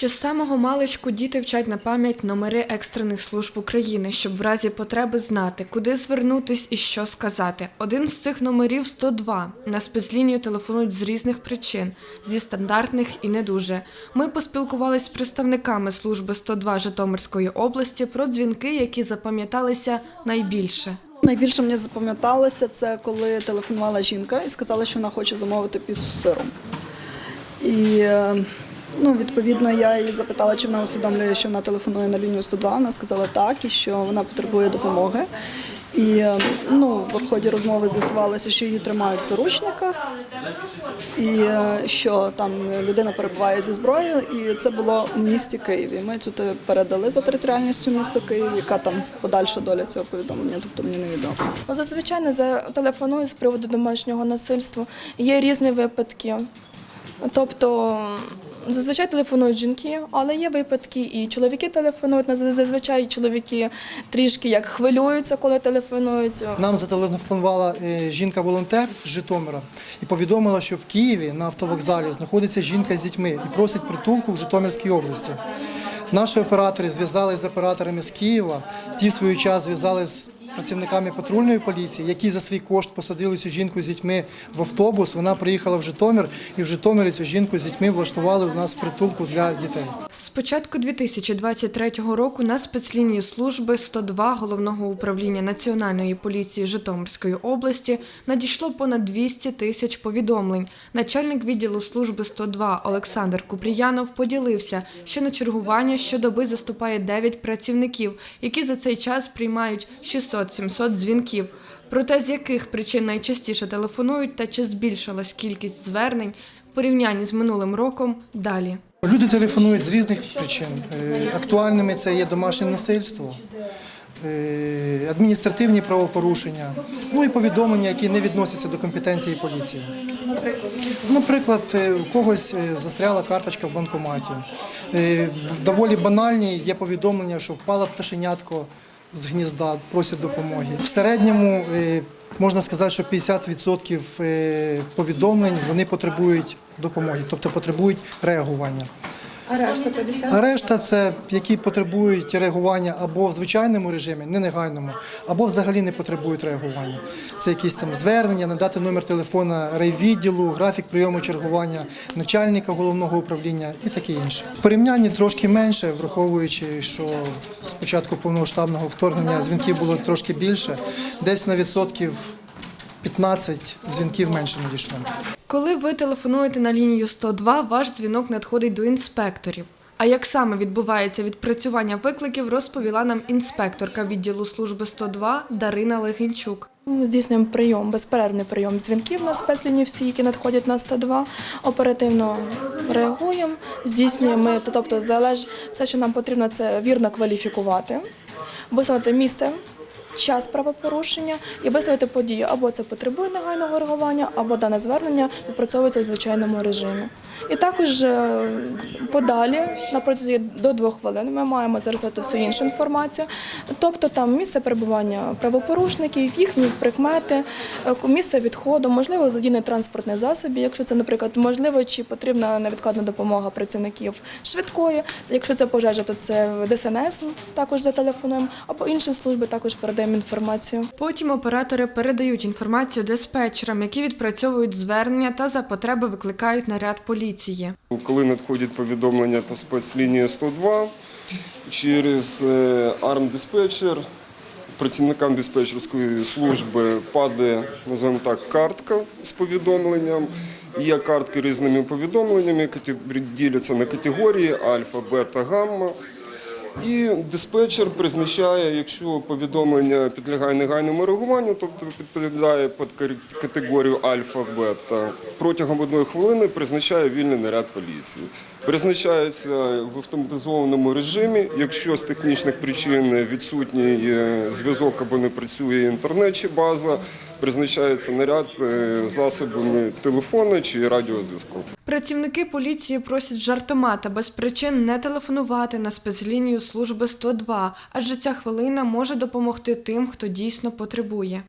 Ще з самого маличку діти вчать на пам'ять номери екстрених служб України, щоб в разі потреби знати, куди звернутись і що сказати. Один з цих номерів 102. На спецлінію телефонують з різних причин, зі стандартних і не дуже. Ми поспілкувалися з представниками служби 102 Житомирської області про дзвінки, які запам'яталися найбільше. Найбільше мені запам'яталося це коли телефонувала жінка і сказала, що вона хоче замовити піцу з сиром. І е, ну, відповідно я її запитала, чи вона усвідомлює, що вона телефонує на лінію 102. Вона сказала так, і що вона потребує допомоги. І е, ну, в ході розмови з'ясувалося, що її тримають в заручниках, і е, що там людина перебуває зі зброєю, і це було у місті Києві. Ми цю передали за територіальністю міста Київ, яка там подальша доля цього повідомлення, тобто мені невідомо. Ну, Зазвичай не за- телефонують з приводу домашнього насильства. Є різні випадки. Тобто зазвичай телефонують жінки, але є випадки, і чоловіки телефонують. Зазвичай чоловіки трішки як хвилюються, коли телефонують. Нам зателефонувала е, жінка-волонтер з Житомира і повідомила, що в Києві на автовокзалі знаходиться жінка з дітьми і просить притулку в Житомирській області. Наші оператори зв'язалися з операторами з Києва, ті в свою час зв'язалися з працівниками патрульної поліції, які за свій кошт посадили цю жінку з дітьми в автобус. Вона приїхала в Житомир, і в Житомирі цю жінку з дітьми влаштували у нас притулку для дітей. З початку 2023 року на спецлінії служби 102 головного управління Національної поліції Житомирської області надійшло понад 200 тисяч повідомлень. Начальник відділу служби 102 Олександр Купріянов поділився, що на чергування щодоби заступає 9 працівників, які за цей час приймають 600-700 дзвінків. Про те, з яких причин найчастіше телефонують та чи збільшилась кількість звернень в порівнянні з минулим роком, далі. Люди телефонують з різних причин. Е, Актуальними це є домашнє насильство, е, адміністративні правопорушення, ну і повідомлення, які не відносяться до компетенції поліції. Наприклад, е, у когось застряла карточка в банкоматі. Доволі банальні є повідомлення, що впала пташенятко з гнізда, просять допомоги. В середньому е, можна сказати, що 50% е, повідомлень вони потребують допомоги, тобто потребують реагування. А решта 50? А решта це які потребують реагування або в звичайному режимі, не негайному, або взагалі не потребують реагування. Це якісь там звернення, надати номер телефона райвідділу, графік прийому чергування начальника головного управління і таке інше. В порівнянні трошки менше, враховуючи, що з початку повномасштабного вторгнення дзвінків було трошки більше, десь на відсотків 15 дзвінків менше надійшло. Коли ви телефонуєте на лінію 102, ваш дзвінок надходить до інспекторів. А як саме відбувається відпрацювання викликів, розповіла нам інспекторка відділу служби 102 Дарина Легінчук. Ми здійснюємо прийом, безперервний прийом дзвінків на спецлінії всі, які надходять на 102. Оперативно реагуємо, здійснюємо, ми, тобто залеж, все, що нам потрібно, це вірно кваліфікувати, висунути місце. Час правопорушення і виставити подію або це потребує негайного реагування, або дане звернення відпрацьовується у звичайному режимі. І також е, подалі на протязі до двох хвилин ми маємо зареєструвати всю іншу інформацію, тобто там місце перебування правопорушників, їхні прикмети, е, місце відходу, можливо, задійний транспортний засіб, якщо це, наприклад, можливо, чи потрібна невідкладна допомога працівників швидкої. Якщо це пожежа, то це ДСНС також зателефонуємо, або інші служби також передаємо інформацію. Потім оператори передають інформацію диспетчерам, які відпрацьовують звернення та за потреби викликають наряд поліції. Коли надходять повідомлення по спецлінії 102 через е, армдиспетчер, працівникам диспетчерської служби падає, називаємо так, картка з повідомленням. Є картки різними повідомленнями, які діляться на категорії альфа, бета, гамма. І диспетчер призначає, якщо повідомлення підлягає негайному реагуванню, тобто підпадає під категорію альфа-бета, протягом одної хвилини призначає вільний наряд поліції. Призначається в автоматизованому режимі, якщо з технічних причин відсутній е, зв'язок або не працює інтернет чи база, призначається наряд е, засобами телефону чи радіозв'язку. Працівники поліції просять жартома та без причин не телефонувати на спецлінію служби 102, адже ця хвилина може допомогти тим, хто дійсно потребує.